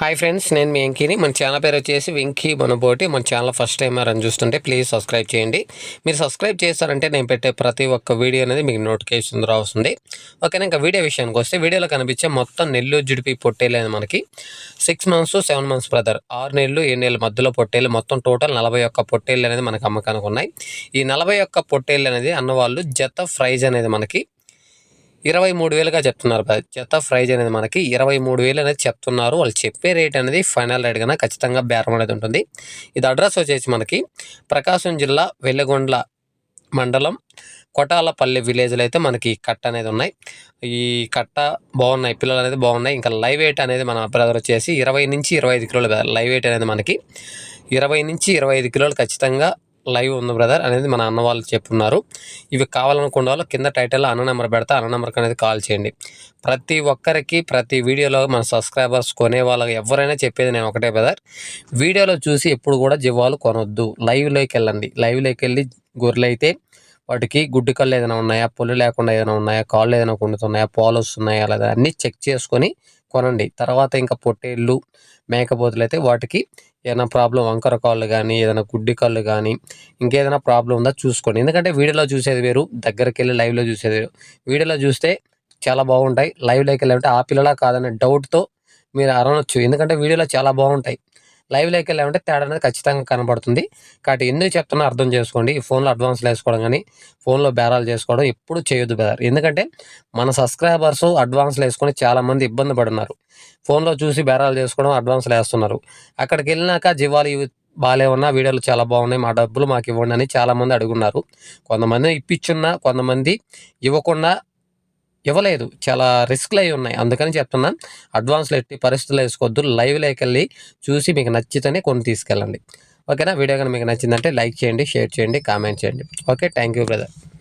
Hi friends నేను మీ వెంకీని. మన channel పేరు వచ్చేసి వెంకీ మనబోటి మన ఛానల్ ఫస్ట్ టైం అని చూస్తుంటే ప్లీజ్ సబ్స్క్రైబ్ చేయండి. మీరు సబ్స్క్రైబ్ చేస్తారంటే నేను పెట్టే ప్రతి ఒక్క వీడియో అనేది మీకు నోటిఫికేషన్ ద్వారా వస్తుంది. ఓకేనా ఇంకా వీడియో విషయానికి వస్తే వీడియోలో కనిపించే మొత్తం నెల్లు జుడిపి పొట్టేలు అనేది మనకి six months seven months brother ఆరు నెలలు ఏడు నెలల మధ్యలో పొట్టేలు. మొత్తం టోటల్ నలభై ఒక్క పొట్టేళ్ళు అనేది మనకు అమ్మకానికి ఉన్నాయి. ఈ నలభై ఒక్క పొట్టేళ్ళు అనేది అన్నవాళ్ళు జత ప్రైజ్ అనేది మనకి ఇరవై మూడు వేలుగా చెప్తున్నారు చెత్త జత ప్రైజ్ అనేది మనకి ఇరవై మూడు వేలు అనేది చెప్తున్నారు. వాళ్ళు చెప్పే రేట్ అనేది ఫైనల్ రేట్ కన్నా ఖచ్చితంగా బేరం అనేది ఉంటుంది. ఇది అడ్రస్ వచ్చేసి మనకి ప్రకాశం జిల్లా వెల్లగొండ్ల మండలం కొటాలపల్లి విలేజ్లో అయితే మనకి కట్ట అనేది ఉన్నాయి. ఈ కట్ట బాగున్నాయి పిల్లలు అనేది బాగున్నాయి. ఇంకా లైవ్ వెయిట్ అనేది మన బ్రదర్ వచ్చేసి ఇరవై నుంచి ఇరవై ఐదు కిలోలు లైవ్ వెయిట్ అనేది మనకి ఇరవై నుంచి ఇరవై ఐదు కిలోలు ఖచ్చితంగా లైవ్ ఉంది బ్రదర్ అనేది మన అన్న వాళ్ళు చెప్పున్నారు. ఇవి కావాలనుకున్న వాళ్ళు కింద టైటిల్లో అన్న నెంబర్ పెడతా అన్న నెంబర్కి అనేది కాల్ చేయండి. ప్రతి ఒక్కరికి ప్రతి వీడియోలో మన సబ్స్క్రైబర్స్ కొనే వాళ్ళకి ఎవరైనా చెప్పేది నేను ఒకటే బ్రదర్. వీడియోలో చూసి ఎప్పుడు కూడా జీవాలు కొనొద్దు. లైవ్లోకి వెళ్ళండి. లైవ్లోకి వెళ్ళి గొర్రెలు అయితే వాటికి గుడ్డు కళ్ళు ఏదైనా ఉన్నాయా పొల్లు లేకుండా ఏదైనా ఉన్నాయా కాళ్ళు ఏదైనా కుండుతున్నాయా పాలు వస్తున్నాయా లేదా అన్నీ చెక్ చేసుకొని కొనండి. తర్వాత ఇంకా పొట్టేళ్ళు మేకపోతులు అయితే వాటికి ఏదైనా ప్రాబ్లం వంకర కాళ్ళు కానీ ఏదైనా గుడ్డి కాళ్ళు కానీ ఇంకేదైనా ప్రాబ్లం ఉందా చూసుకోండి. ఎందుకంటే వీడియోలో చూసేది వేరు దగ్గరికి వెళ్ళి లైవ్లో చూసేది వేరు. వీడియోలో చూస్తే చాలా బాగుంటాయి. లైవ్లోకి వెళ్ళాలంటే ఆ పిల్లలా కాదనే డౌట్తో మీరు అరనొచ్చు ఎందుకంటే వీడియోలో చాలా బాగుంటాయి. లైవ్లోకి వెళ్ళామంటే తేడా అనేది ఖచ్చితంగా కనబడుతుంది. కాబట్టి ఎందుకు చెప్తున్నా అర్థం చేసుకోండి. ఈ ఫోన్లో అడ్వాన్స్లు వేసుకోవడం కానీ ఫోన్లో బేరాలు చేసుకోవడం ఎప్పుడు చేయొద్దు బెదర్ ఎందుకంటే మన సబ్స్క్రైబర్స్ అడ్వాన్స్లు వేసుకొని చాలామంది ఇబ్బంది పడున్నారు ఫోన్లో చూసి బేరాలు చేసుకోవడం అడ్వాన్స్లు వేస్తున్నారు. అక్కడికి వెళ్ళినాక జీవాలు ఇవి బాగాలేమన్నా వీడియోలు చాలా బాగున్నాయి మా డబ్బులు మాకు ఇవ్వండి అని చాలామంది అడుగున్నారు. కొంతమంది ఇప్పించున్నా కొంతమంది ఇవ్వకుండా ఇవ్వలేదు. చాలా రిస్క్లు అయి ఉన్నాయి. అందుకని చెప్తున్నాను అడ్వాన్స్లు ఎట్టి పరిస్థితుల్లో వేసుకోవద్దు. లైవ్లోకి వెళ్ళి చూసి మీకు నచ్చితేనే కొన్ని తీసుకెళ్ళండి. ఓకేనా? వీడియో కానీ మీకు నచ్చిందంటే లైక్ చేయండి షేర్ చేయండి కామెంట్ చేయండి. Okay thank you brother.